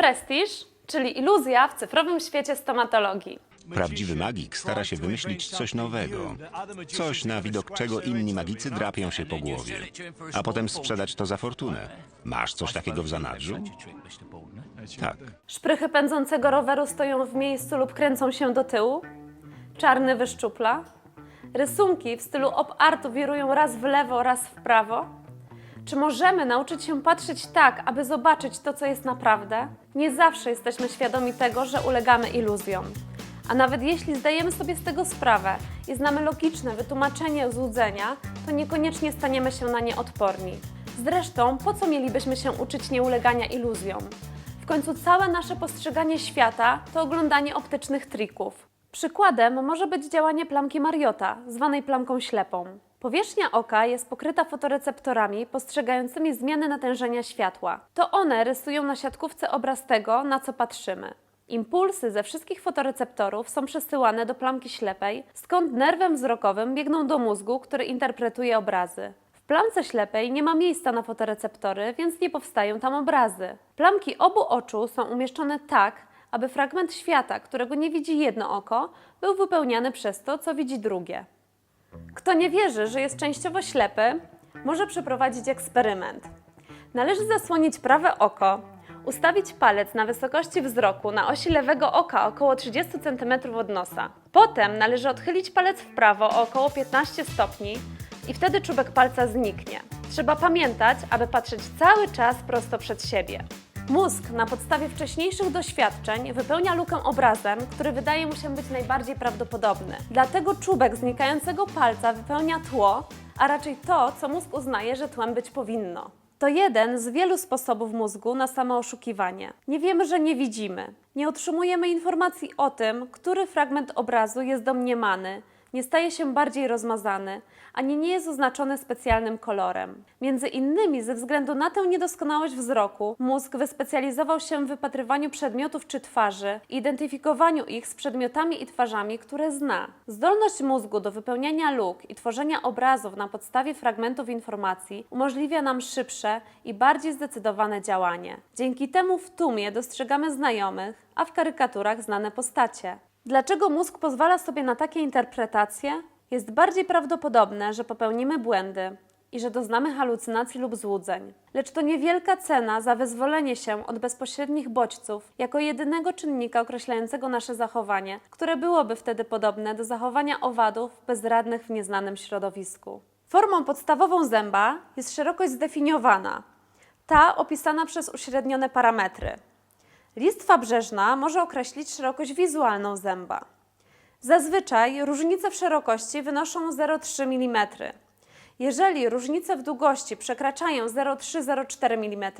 Prestiż, czyli iluzja w cyfrowym świecie stomatologii. Prawdziwy magik stara się wymyślić coś nowego. Coś, na widok czego inni magicy drapią się po głowie. A potem sprzedać to za fortunę. Masz coś takiego w zanadrzu? Tak. Szprychy pędzącego roweru stoją w miejscu lub kręcą się do tyłu. Czarny wyszczupla. Rysunki w stylu op-artu wirują raz w lewo, raz w prawo. Czy możemy nauczyć się patrzeć tak, aby zobaczyć to, co jest naprawdę? Nie zawsze jesteśmy świadomi tego, że ulegamy iluzjom. A nawet jeśli zdajemy sobie z tego sprawę i znamy logiczne wytłumaczenie złudzenia, to niekoniecznie staniemy się na nie odporni. Zresztą, po co mielibyśmy się uczyć nieulegania iluzjom? W końcu całe nasze postrzeganie świata to oglądanie optycznych trików. Przykładem może być działanie plamki Mariota, zwanej plamką ślepą. Powierzchnia oka jest pokryta fotoreceptorami postrzegającymi zmiany natężenia światła. To one rysują na siatkówce obraz tego, na co patrzymy. Impulsy ze wszystkich fotoreceptorów są przesyłane do plamki ślepej, skąd nerwem wzrokowym biegną do mózgu, który interpretuje obrazy. W plamce ślepej nie ma miejsca na fotoreceptory, więc nie powstają tam obrazy. Plamki obu oczu są umieszczone tak, aby fragment świata, którego nie widzi jedno oko, był wypełniany przez to, co widzi drugie. Kto nie wierzy, że jest częściowo ślepy, może przeprowadzić eksperyment. Należy zasłonić prawe oko, ustawić palec na wysokości wzroku na osi lewego oka około 30 cm od nosa. Potem należy odchylić palec w prawo o około 15 stopni i wtedy czubek palca zniknie. Trzeba pamiętać, aby patrzeć cały czas prosto przed siebie. Mózg na podstawie wcześniejszych doświadczeń wypełnia lukę obrazem, który wydaje mu się być najbardziej prawdopodobny. Dlatego czubek znikającego palca wypełnia tło, a raczej to, co mózg uznaje, że tłem być powinno. To jeden z wielu sposobów mózgu na samooszukiwanie. Nie wiemy, że nie widzimy. Nie otrzymujemy informacji o tym, który fragment obrazu jest domniemany, nie staje się bardziej rozmazany, ani nie jest oznaczony specjalnym kolorem. Między innymi ze względu na tę niedoskonałość wzroku, mózg wyspecjalizował się w wypatrywaniu przedmiotów czy twarzy i identyfikowaniu ich z przedmiotami i twarzami, które zna. Zdolność mózgu do wypełniania luk i tworzenia obrazów na podstawie fragmentów informacji umożliwia nam szybsze i bardziej zdecydowane działanie. Dzięki temu w tłumie dostrzegamy znajomych, a w karykaturach znane postacie. Dlaczego mózg pozwala sobie na takie interpretacje? Jest bardziej prawdopodobne, że popełnimy błędy i że doznamy halucynacji lub złudzeń. Lecz to niewielka cena za wyzwolenie się od bezpośrednich bodźców jako jedynego czynnika określającego nasze zachowanie, które byłoby wtedy podobne do zachowania owadów bezradnych w nieznanym środowisku. Formą podstawową zęba jest szerokość zdefiniowana, ta opisana przez uśrednione parametry. Listwa brzeżna może określić szerokość wizualną zęba. Zazwyczaj różnice w szerokości wynoszą 0,3 mm. Jeżeli różnice w długości przekraczają 0,3-0,4 mm,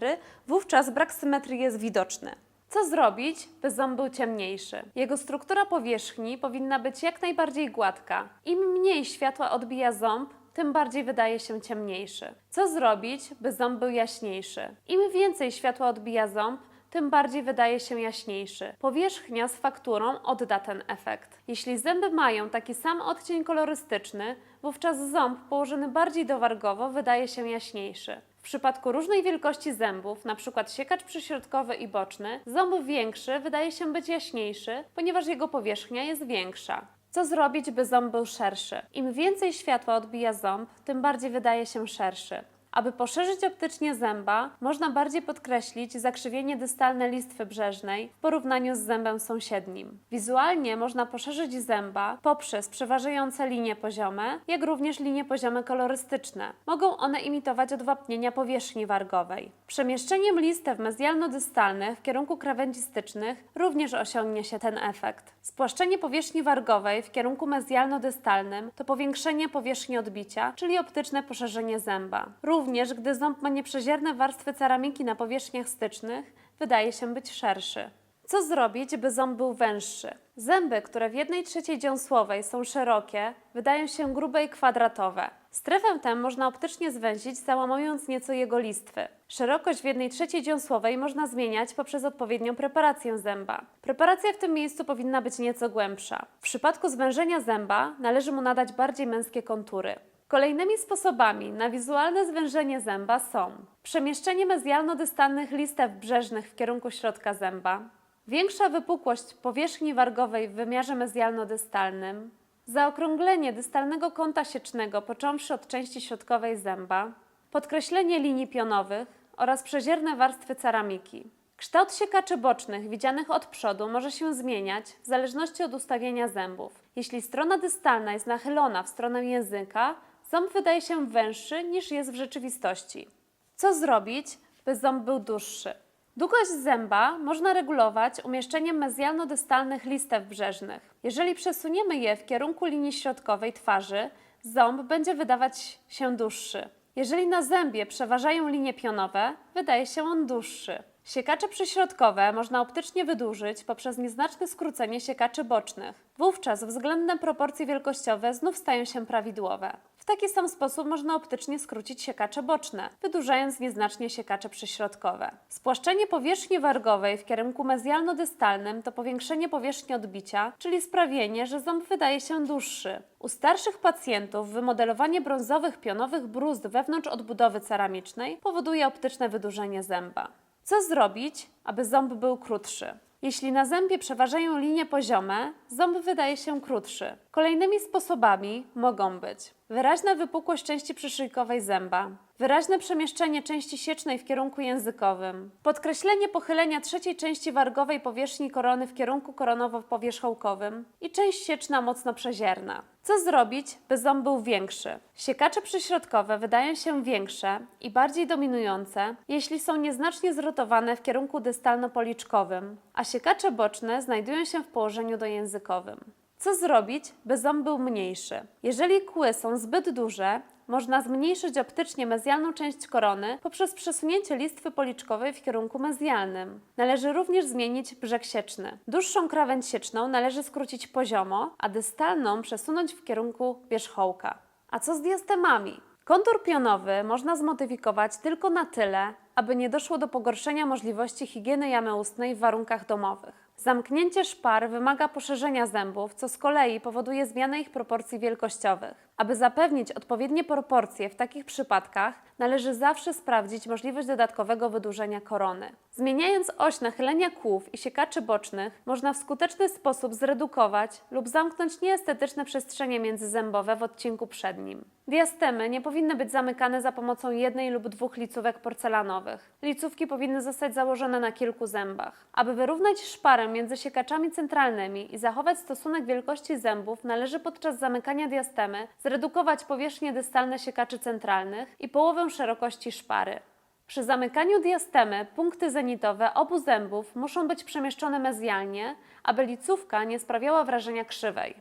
wówczas brak symetrii jest widoczny. Co zrobić, by ząb był ciemniejszy? Jego struktura powierzchni powinna być jak najbardziej gładka. Im mniej światła odbija ząb, tym bardziej wydaje się ciemniejszy. Co zrobić, by ząb był jaśniejszy? Im więcej światła odbija ząb, tym bardziej wydaje się jaśniejszy. Powierzchnia z fakturą odda ten efekt. Jeśli zęby mają taki sam odcień kolorystyczny, wówczas ząb położony bardziej dowargowo wydaje się jaśniejszy. W przypadku różnej wielkości zębów, np. siekacz przyśrodkowy i boczny, ząb większy wydaje się być jaśniejszy, ponieważ jego powierzchnia jest większa. Co zrobić, by ząb był szerszy? Im więcej światła odbija ząb, tym bardziej wydaje się szerszy. Aby poszerzyć optycznie zęba, można bardziej podkreślić zakrzywienie dystalne listwy brzeżnej w porównaniu z zębem sąsiednim. Wizualnie można poszerzyć zęba poprzez przeważające linie poziome, jak również linie poziome kolorystyczne. Mogą one imitować odwapnienia powierzchni wargowej. Przemieszczeniem listew mezjalno-dystalnych w kierunku krawędzi stycznych również osiągnie się ten efekt. Spłaszczenie powierzchni wargowej w kierunku mezjalno-dystalnym to powiększenie powierzchni odbicia, czyli optyczne poszerzenie zęba. Również gdy ząb ma nieprzezierne warstwy ceramiki na powierzchniach stycznych, wydaje się być szerszy. Co zrobić, by ząb był węższy? Zęby, które w jednej trzeciej dziąsłowej są szerokie, wydają się grube i kwadratowe. Strefę tę można optycznie zwęzić, załamując nieco jego listwy. Szerokość w jednej trzeciej dziąsłowej można zmieniać poprzez odpowiednią preparację zęba. Preparacja w tym miejscu powinna być nieco głębsza. W przypadku zwężenia zęba należy mu nadać bardziej męskie kontury. Kolejnymi sposobami na wizualne zwężenie zęba są przemieszczenie mezjalno-dystalnych listew brzeżnych w kierunku środka zęba, większa wypukłość powierzchni wargowej w wymiarze mezjalno-dystalnym, zaokrąglenie dystalnego kąta siecznego począwszy od części środkowej zęba, podkreślenie linii pionowych oraz przezierne warstwy ceramiki. Kształt siekaczy bocznych widzianych od przodu może się zmieniać w zależności od ustawienia zębów. Jeśli strona dystalna jest nachylona w stronę języka, ząb wydaje się węższy niż jest w rzeczywistości. Co zrobić, by ząb był dłuższy? Długość zęba można regulować umieszczeniem mezjalno-dystalnych listew brzeżnych. Jeżeli przesuniemy je w kierunku linii środkowej twarzy, ząb będzie wydawać się dłuższy. Jeżeli na zębie przeważają linie pionowe, wydaje się on dłuższy. Siekacze przyśrodkowe można optycznie wydłużyć poprzez nieznaczne skrócenie siekaczy bocznych. Wówczas względne proporcje wielkościowe znów stają się prawidłowe. W taki sam sposób można optycznie skrócić siekacze boczne, wydłużając nieznacznie siekacze przyśrodkowe. Spłaszczenie powierzchni wargowej w kierunku mezjalno-dystalnym to powiększenie powierzchni odbicia, czyli sprawienie, że ząb wydaje się dłuższy. U starszych pacjentów wymodelowanie brązowych pionowych bruzd wewnątrz odbudowy ceramicznej powoduje optyczne wydłużenie zęba. Co zrobić, aby ząb był krótszy? Jeśli na zębie przeważają linie poziome, ząb wydaje się krótszy. Kolejnymi sposobami mogą być wyraźna wypukłość części przyszyjkowej zęba, wyraźne przemieszczenie części siecznej w kierunku językowym, podkreślenie pochylenia trzeciej części wargowej powierzchni korony w kierunku koronowo-powierzchołkowym i część sieczna mocno przezierna. Co zrobić, by ząb był większy? Siekacze przyśrodkowe wydają się większe i bardziej dominujące, jeśli są nieznacznie zrotowane w kierunku dystalno-policzkowym, a siekacze boczne znajdują się w położeniu dojęzykowym. Co zrobić, by ząb był mniejszy? Jeżeli kły są zbyt duże, można zmniejszyć optycznie mezjalną część korony poprzez przesunięcie listwy policzkowej w kierunku mezjalnym. Należy również zmienić brzeg sieczny. Dłuższą krawędź sieczną należy skrócić poziomo, a dystalną przesunąć w kierunku wierzchołka. A co z diastemami? Kontur pionowy można zmodyfikować tylko na tyle, aby nie doszło do pogorszenia możliwości higieny jamy ustnej w warunkach domowych. Zamknięcie szpar wymaga poszerzenia zębów, co z kolei powoduje zmianę ich proporcji wielkościowych. Aby zapewnić odpowiednie proporcje w takich przypadkach, należy zawsze sprawdzić możliwość dodatkowego wydłużenia korony. Zmieniając oś nachylenia kłów i siekaczy bocznych, można w skuteczny sposób zredukować lub zamknąć nieestetyczne przestrzenie międzyzębowe w odcinku przednim. Diastemy nie powinny być zamykane za pomocą jednej lub dwóch licówek porcelanowych. Licówki powinny zostać założone na kilku zębach. Aby wyrównać szparę między siekaczami centralnymi i zachować stosunek wielkości zębów, należy podczas zamykania diastemy zredukować powierzchnie dystalne siekaczy centralnych i połowę szerokości szpary. Przy zamykaniu diastemy punkty zenitowe obu zębów muszą być przemieszczone mezjalnie, aby licówka nie sprawiała wrażenia krzywej.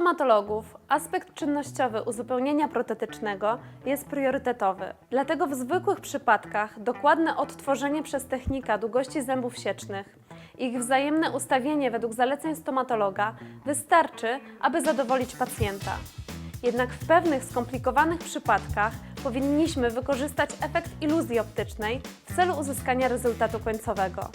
Stomatologów aspekt czynnościowy uzupełnienia protetycznego jest priorytetowy. Dlatego w zwykłych przypadkach dokładne odtworzenie przez technika długości zębów siecznych ich wzajemne ustawienie według zaleceń stomatologa wystarczy, aby zadowolić pacjenta. Jednak w pewnych skomplikowanych przypadkach powinniśmy wykorzystać efekt iluzji optycznej w celu uzyskania rezultatu końcowego.